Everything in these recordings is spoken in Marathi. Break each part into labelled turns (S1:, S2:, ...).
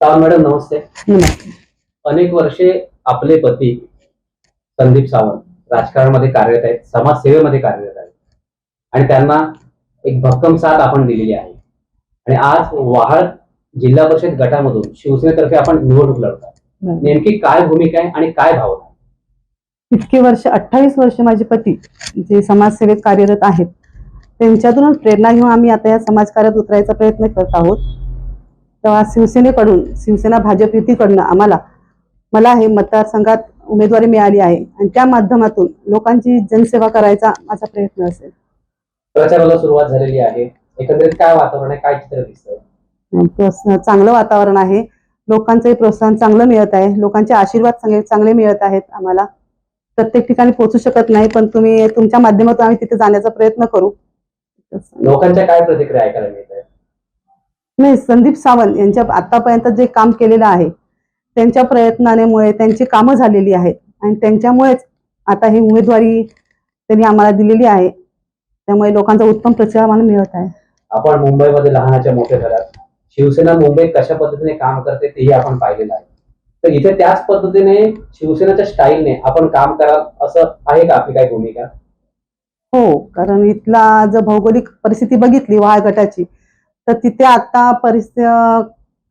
S1: मॅडम नमस्ते. अनेक वर्षे आपले पती संदीप सावंत राजकारणामध्ये कार्यरत आहेत समाजसेवेमध्ये कार्यरत आहेत. आणि त्यांना एक भक्कम साथ आपण दिलेली आहे. आणि आज वहाळ जिल्हा परिषद गटामधून शिवसेनेतर्फे आपण निवडणूक लढतात नेमकी काय भूमिका आहे आणि काय भावना आहे?
S2: इतके वर्ष अठ्ठावीस वर्ष माझे पती जे समाजसेवेत कार्यरत आहेत त्यांच्यातूनच प्रेरणा घेऊन आम्ही आता या समाजकार्यात उतरायचा प्रयत्न करत आहोत. तेव्हा शिवसेनेकडून शिवसेना भाजप युतीकडनं आम्हाला मला हे मतदारसंघात उमेदवारी मिळाली आहे. आणि त्या माध्यमातून लोकांची जनसेवा करायचा माझा प्रयत्न असेल.
S1: प्रचाराला सुरुवात झालेली आहे. एकंदरीत काय वातावरण आहे? काय चित्र दिसतंय?
S2: चांगलं वातावरण आहे. लोकांचंही प्रोत्साहन चांगलं मिळत आहे. लोकांचे आशीर्वाद चांगले मिळत आहेत आम्हाला. प्रत्येक ठिकाणी पोहोचू शकत नाही पण तुम्ही तुमच्या माध्यमातून आम्ही तिथे जाण्याचा प्रयत्न करू.
S1: लोकांच्या काय प्रतिक्रिया ऐकायला मिळत
S2: नाही संदीप सावंत यांच्या आतापर्यंत जे काम केलेलं आहे त्यांच्या प्रयत्नामुळे त्यांची कामं झालेली आहेत. आणि त्यांच्यामुळेच आता ही उमेदवारी त्यांनी आम्हाला दिलेली आहे. त्यामुळे लोकांचा उत्तम प्रतिसाद आम्हाला मिळत आहे.
S1: आपण मुंबईमध्ये लहानाच्या मोठ्या घरात शिवसेना मुंबईत कशा पद्धतीने काम करते तेही आपण पाहिलेलं आहे. तर इथे त्याच पद्धतीने शिवसेनेच्या स्टाईलने आपण काम कराल असं आहे का? आपली काय भूमिका?
S2: हो कारण इथला जर भौगोलिक परिस्थिती बघितली वाय गटाची तर तिथे आता परिस्थिती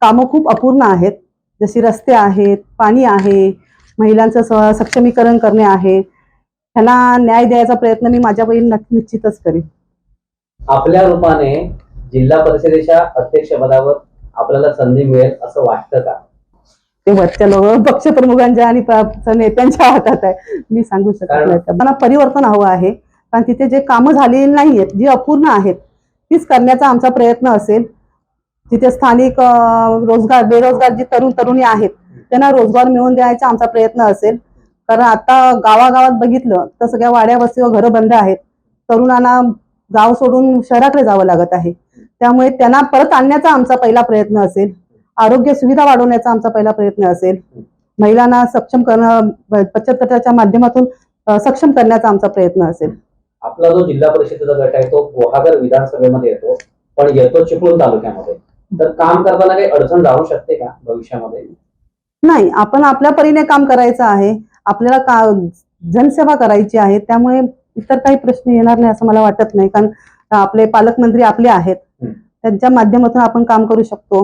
S2: कामं खूप अपूर्ण आहेत. जशी रस्ते आहेत पाणी आहे महिलांचं स- सक्षमीकरण करणे आहे. त्यांना न्याय द्यायचा प्रयत्न मी माझ्या बहीण नक्की निश्चितच करेन.
S1: आपल्या रूपाने जिल्हा परिषदेच्या अध्यक्षपदावर आपल्याला संधी मिळेल असं वाटतं का?
S2: ते वरच्या लोक पक्षप्रमुखांच्या आणि नेत्यांच्या हातात आहे. मी सांगू शकत नाही. मला परिवर्तन हवं आहे. कारण तिथे जे कामं झालेली नाही आहेत जी अपूर्ण आहेत तीच करण्याचा आमचा प्रयत्न असेल. तिथे स्थानिक रोजगार बेरोजगार जी तरुण तरुणी आहेत त्यांना रोजगार मिळवून द्यायचा आमचा प्रयत्न असेल. कारण आता गावागावात बघितलं तर सगळ्या वाड्या वस्तीवर घरं बंद आहेत. तरुणांना गाव सोडून शहराकडे जावं लागत आहे. त्यामुळे त्यांना परत आणण्याचा आमचा पहिला प्रयत्न असेल. आरोग्य सुविधा वाढवण्याचा आमचा पहिला प्रयत्न असेल. महिलांना सक्षम करणं बचत गटाच्या माध्यमातून सक्षम करण्याचा आमचा प्रयत्न असेल.
S1: आपला जो जिल्हा परिषदेचा गट आहे तो गुहागर विधानसभेमध्ये येतो पण येतो चिपळूण तालुक्यामध्ये. तर काम करताना काही अडचण जाऊ शकते का भविष्यामध्ये?
S2: नाही आपण आपल्या परीने काम करायचं आहे आपल्याला का जनसेवा करायची आहे त्यामुळे इतर काही प्रश्न येणार नाही असं मला वाटत नाही कारण आपले पालकमंत्री आपले आहेत. त्यांच्या माध्यमातून आपण काम करू शकतो.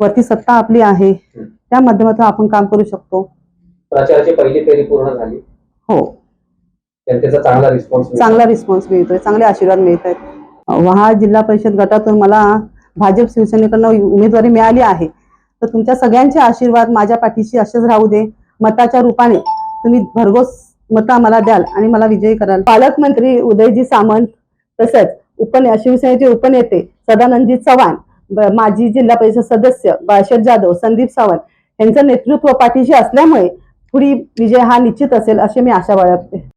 S2: वरती सत्ता आपली आहे. त्या माध्यमातून आपण काम करू शकतो.
S1: प्रचाराची पहिली फेरी पूर्ण झाली.
S2: हो.
S1: जनतेचा चांगला रिस्पॉन्स
S2: चांगला रिस्पॉन्स मिळतोय चांगले आशीर्वाद मिळत आहेत वहा जिल्हा परिषद गटातून मला भाजप शिवसेनेकडनं उमेदवारी मिळाली आहे. तर तुमच्या सगळ्यांचे आशीर्वाद माझ्या पाठीशी असेच राहू दे. मताच्या रूपाने तुम्ही भरघोस मत मला द्याल आणि मला विजयी कराल. पालकमंत्री उदयजी सामंत तसंच उपने शिवसेनेचे उपनेते सदानंदजी चव्हाण माजी जिल्हा परिषद सदस्य बाळाशेठ जाधव संदीप सावंत यांचं नेतृत्व पाठीशी असल्यामुळे पुढी विजय हा निश्चित असेल अशी मी आशा बाळगते.